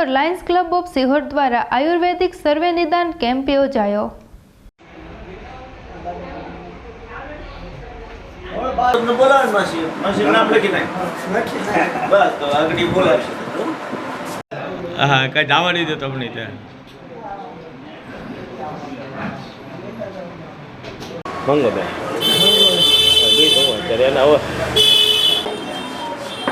Sihor Lions club of Sihor દ્વારા આયુર્વેદિક સર્વે નિદાન camp યોજાયો. હા કઈ જવા નહીં તમને ત્યાં. મંગો બે અત્યારે એને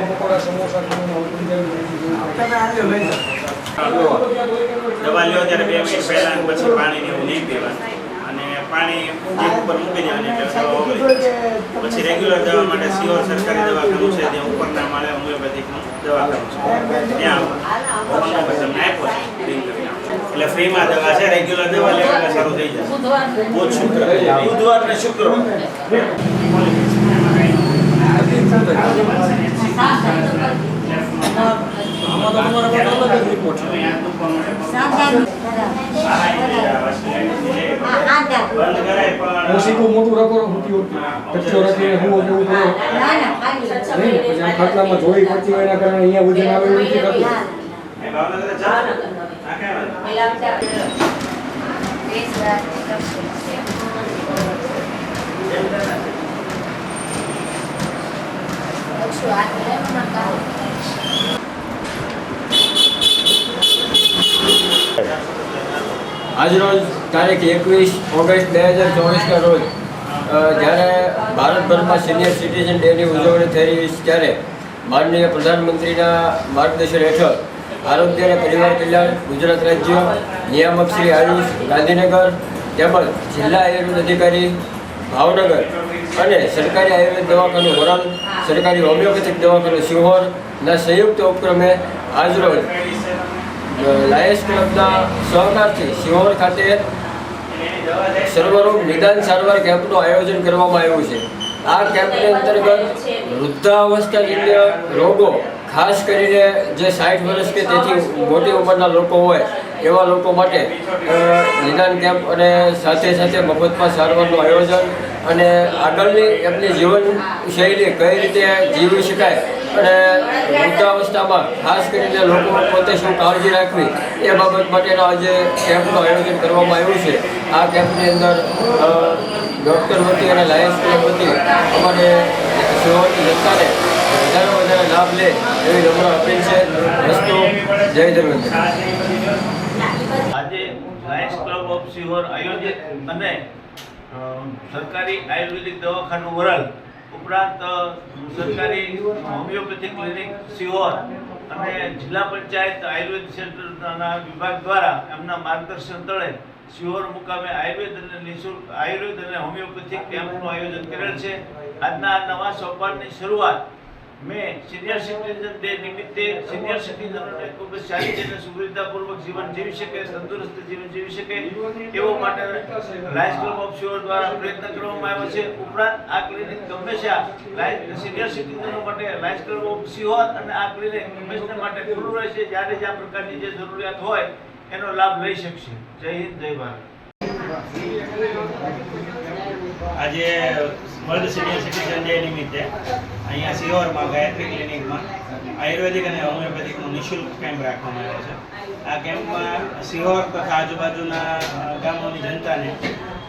પાવ પકોડા સમોસા દવા લ્યો ત્યારે બે મિનિટ પહેલા અને પછી પાણી ને એવું નહીં પીવાનું અને પાણી ઉપર મૂકી દેવાની એટલે દવા. પછી રેગ્યુલર દવા માટે સિયોર સરકારી દવાખાનું છે ત્યાં ઉપરના માળે હોમિયોપેથિકનું દવાખાનું છે. ત્યાં આપ્યો છે. એટલે ફ્રીમાં દવા છે રેગ્યુલર દવા લેવા સારું થઈ જશે બહુ જ શુક્ર. બુધવાર ને શુક્રવાર. ઓશીકું મોટું રાખો મોટી કચ્ચો રાખીને પડતી હોય એના કારણે અહીંયા વજન આવે એવું નથી એ ભાવનગર જા આ કહેવાય આજરોજ તારીખ એકવીસ ઓગસ્ટ બે હજાર ચોવીસના રોજ જ્યારે ભારતભરમાં સિનિયર સિટીઝન ડેની ઉજવણી થઈ રહી છે, ત્યારે માનનીય પ્રધાનમંત્રીના માર્ગદર્શન હેઠળ આરોગ્ય અને પરિવાર કલ્યાણ, ગુજરાત રાજ્ય નિયામક શ્રી આયુષ ગાંધીનગર તેમજ જિલ્લા આયુર્વેદ અધિકારી ભાવનગર અને સરકારી આયુર્વેદ દવાખાનું વરાલ, સરકારી હોમિયોપેથિક દવાખાનું સિહોરના સંયુક્ત ઉપક્રમે આજરોજ લાયન્સ ક્લબના સહકારથી સિહોર ખાતે સર્વરોગ નિદાન સારવાર કેમ્પનું આયોજન કરવામાં આવ્યું છે. આ કેમ્પની અંતર્ગત વૃદ્ધાવસ્થાજન્ય રોગો, ખાસ કરીને જે સાઠ વર્ષ કે તેથી મોટી ઉંમરના લોકો હોય એવા લોકો માટે નિદાન કેમ્પ અને સાથે સાથે મફતમાં સારવારનું આયોજન અને આગળની એમની જીવન શૈલી કઈ રીતે જીવી શકાય અને વૃદ્ધાવસ્થામાં ખાસ કરીને લોકો પોતે શું કાળજી રાખવી એ બાબત માટેનો આજે કેમ્પનું આયોજન કરવામાં આવ્યું છે. આ કેમ્પની અંદર ડૉક્ટર વતી અને લાયન્સ ક્લબ વતી અમારે સેવાની જનતાને વધારે લાભ લે એવી નમ્ર અપીલ છે. વસ્તુ Jay Dharmendra. Lions club of Sihor આયોજિત અને સરકારી આયુર્વેદિક દવાખાનું વરલ ઉપરાંત સરકારી હોમિયોપેથી ક્લિનિક સિહોર અને જિલ્લા પંચાયત આયુર્વેદ સેન્ટરના વિભાગ દ્વારા એમના માર્ગદર્શન તળે સિહોર મુકામે આયુર્વેદ અને નિઃશુલ્ક, આયુર્વેદ અને હોમિયોપેથિક કેમ્પનું આયોજન કરેલ છે. આજના નવા સોપારની શરૂઆત મેં સિનિયર સિટીઝન નિમિત્તે સિનિયર સિટીઝનોને ખૂબ જ સારી રીતે સુવિધાપૂર્વક જીવન જીવી શકે, તંદુરસ્ત જીવન જીવી શકે, એવો માટે લાયન્સ ક્લબ ઓફ શ્યોર દ્વારા પ્રયત્ન કરવામાં આવ્યો છે. ઉપરાંત આ ક્લિનિક હંમેશા સિનિયર સિટીઝનો માટે લાયન્સ ઓફ સિહોર અને આ ક્લિનિક હંમેશા માટે ખુલ્લું રહેશે જ્યારે જે આ પ્રકારની જે જરૂરિયાત હોય, એનો લાભ લઈ શકશે. જય હિન્દ, જય ભારત. આજે વર્લ્ડ સિનિયર સિટીઝન ડે નિમિત્તે અહીંયા સિહોરમાં ગાયત્રી ક્લિનિકમાં આયુર્વેદિક અને હોમિયોપેથિકનું નિઃશુલ્ક કેમ્પ રાખવામાં આવ્યો છે. આ કેમ્પમાં સિહોર તથા આજુબાજુના ગામોની જનતાને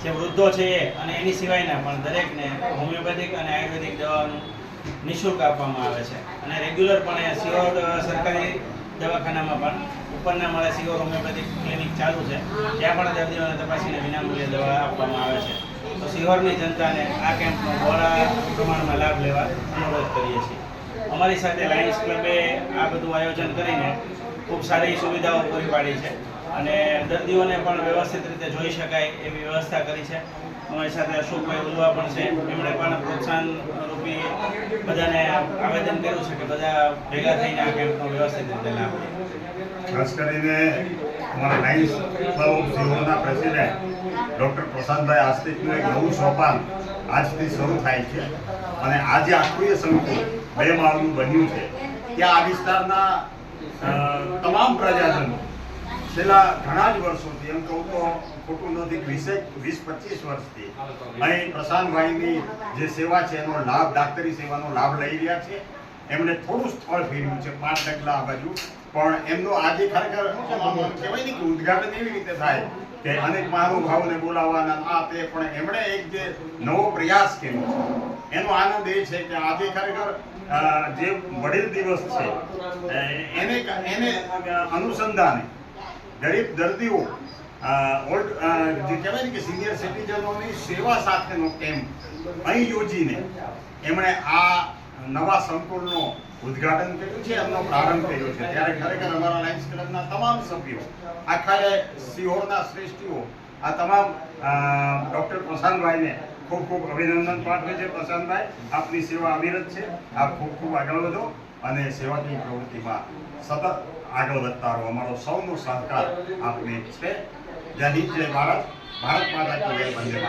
જે વૃદ્ધો છે એ અને એની સિવાયના પણ દરેકને હોમિયોપેથિક અને આયુર્વેદિક દવાનું નિઃશુલ્ક આપવામાં આવે છે. અને રેગ્યુલર પણ સિહોર સરકારી દવાખાનામાં પણ ઉપરના માળે સિહોર હોમિયોપેથિક ક્લિનિક ચાલુ છે. ત્યાં પણ દર્દીઓને તપાસીને વિનામૂલ્યે દવા આપવામાં આવે છે. તો સિહોરની જનતાને આ કેમ્પનો બહોળા પ્રમાણમાં લાભ લેવા અનુરોધ કરીએ છીએ. અમારી સાથે લાયન્સ ક્લબે આ બધું આયોજન કરીને ખૂબ સારી સુવિધાઓ પૂરી પાડી છે અને દર્દીઓને પણ વ્યવસ્થિત રીતે જોઈ શકાય એવી વ્યવસ્થા કરી છે. અમારી સાથે અશોકભાઈ ઉલવા પણ છે. એમણે પણ પ્રોત્સાહન રૂપી બધાને આવેદન કર્યું છે કે બધા ભેગા થઈને આ કેમ્પનો વ્યવસ્થિત રીતે લાભ લે. ખાસ કરીને અમારા નાઇન્સ ક્લબ ઓફ સિંહોના પ્રેસિડેન્ટ ડૉક્ટર પ્રશાંતભાઈ આસ્તિકનું એક નવું સોપાન આજથી શરૂ થાય છે. અને આજે આખું એ સંકુલ બે માળનું બન્યું છે. ત્યાં આ વિસ્તારના તમામ પ્રજાજનો છેલ્લા ઘણા જ વર્ષોથી, એમ કહું તો ખોટું નથી વીસેક વીસ પચીસ વર્ષથી અહીં પ્રશાંતભાઈની જે સેવા છે, એનો લાભ, ડાક્ટરી સેવાનો લાભ લઈ રહ્યા છે. એમણે થોડું સ્થળ ફેર્યું છે, પાંચ ડગલા આ બાજુ. પણ એમનો આજે ખરેખર કહેવાય ને કે ઉદઘાટન એવી રીતે થાય કે અનેક મહાનુભાવોને બોલાવવાના, આ તે, પણ એમણે એક જે નવો પ્રયાસ કર્યો છે. એનો આનંદ એ છે કે આજે ખરેખર જે વડીલ દિવસ છે એને એને અનુસંધાને ગરીબ દર્દીઓ ઓલ્ડ જે કહેવાય ને કે સિનિયર સિટીઝનોની સેવા સાથેનો કેમ્પ અહીં યોજીને એમણે આ નવા સંકુલનો ઉદ્ઘાટન કર્યું છે, એમનો પ્રારંભ કર્યો છે. ત્યારે ખરેખર અમારા લાયન્સ ક્લબના તમામ સભ્યો, આખા સિહોરના શ્રેષ્ઠીઓ, આ તમામ ડૉક્ટર પ્રશાંતભાઈને ખૂબ ખૂબ અભિનંદન પાઠવે છે. પ્રશાંતભાઈ, આપની સેવા અવિરત છે. આપ ખૂબ ખૂબ આગળ વધો અને સેવાકીય પ્રવૃત્તિમાં સતત આગળ વધતા રહો. અમારો સૌનો સહકાર આપને છે. જય હિન્દ, જય ભારત. ભારત માતા કી જય. વંદે